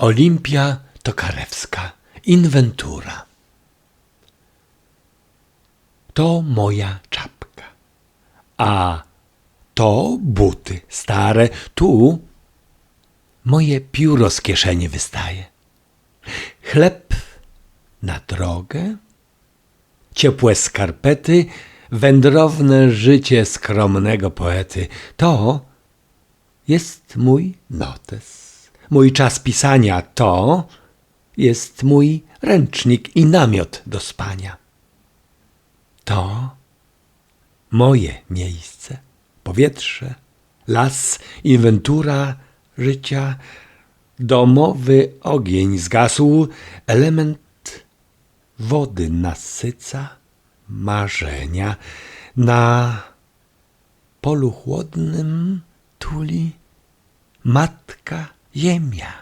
Olimpia Tokarewska. Inwentura. To moja czapka. A to buty stare. Tu moje pióro z kieszeni wystaje. Chleb na drogę, ciepłe skarpety, wędrowne życie skromnego poety. To jest mój notes, mój czas pisania. To jest mój ręcznik i namiot do spania. To moje miejsce, powietrze, las, inwentura życia, domowy ogień zgasł, element wody nasyca marzenia, na polu chłodnym tuli matka ziemia.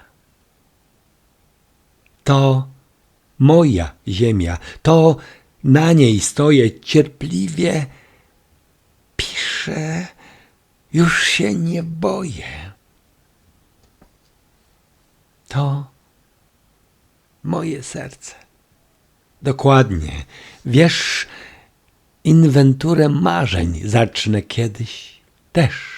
To moja ziemia, to na niej stoję cierpliwie, piszę, już się nie boję. To moje serce. Dokładnie. Wiesz, inwenturę marzeń zacznę kiedyś też.